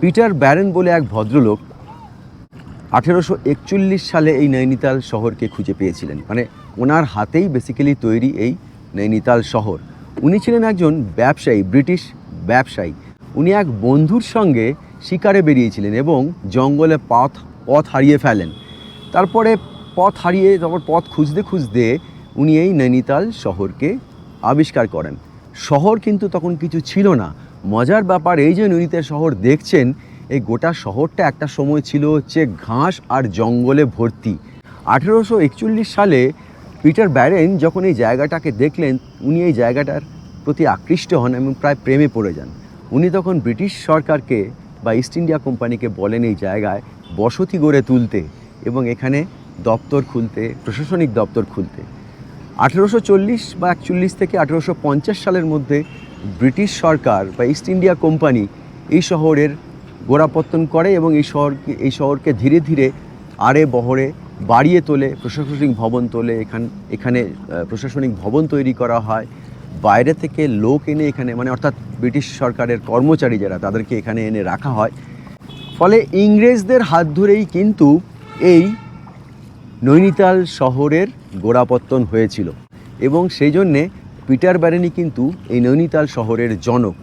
Peter barren বলে এক ভদ্রলোক আঠেরোশো একচল্লিশ সালে এই নৈনিতাল শহরকে খুঁজে পেয়েছিলেন। মানে ওনার হাতেই বেসিক্যালি তৈরি এই নৈনিতাল শহর। উনি ছিলেন একজন ব্যবসায়ী, ব্রিটিশ ব্যবসায়ী। উনি এক বন্ধুর সঙ্গে শিকারে বেরিয়েছিলেন এবং জঙ্গলে পথ পথ হারিয়ে ফেলেন। তারপরে পথ হারিয়ে, তারপর পথ খুঁজতে খুঁজতে উনি এই নৈনিতাল শহরকে আবিষ্কার করেন। শহর কিন্তু তখন কিছু ছিল না। মজার ব্যাপার এই যে নৈনিতাল শহর দেখছেন, এই গোটা শহরটা একটা সময় ছিল হচ্ছে ঘাস আর জঙ্গলে ভর্তি। আঠেরোশো একচল্লিশ সালে পিটার ব্যারেন যখন এই জায়গাটাকে দেখলেন, উনি এই জায়গাটার প্রতি আকৃষ্ট হন এবং প্রায় প্রেমে পড়ে যান। উনি তখন ব্রিটিশ সরকারকে বা ইস্ট ইন্ডিয়া কোম্পানিকে বলেন এই জায়গায় বসতি গড়ে তুলতে এবং এখানে দপ্তর খুলতে, প্রশাসনিক দপ্তর খুলতে। আঠেরোশো চল্লিশ বা একচল্লিশ থেকে আঠেরোশো পঞ্চাশ সালের মধ্যে ব্রিটিশ সরকার বা ইস্ট ইন্ডিয়া কোম্পানি এই শহরের গোড়াপত্তন করে এবং এই শহরকে এই শহরকে ধীরে ধীরে আড়ে, বহরে বাড়িয়ে তোলে, প্রশাসনিক ভবন তোলে, এখান, এখানে প্রশাসনিক ভবন তৈরি করা হয়। বাইরে থেকে লোক এনে এখানে মানে অর্থাৎ ব্রিটিশ সরকারের কর্মচারী যারা, তাদেরকে এখানে এনে রাখা হয়। ফলে ইংরেজদের হাত ধরেই কিন্তু এই নৈনিতাল শহরের গোড়াপত্তন হয়েছিল। এবং সেই জন্যে পিটার ব্যারেনি কিন্তু এই নৈনিতাল শহরের জনক।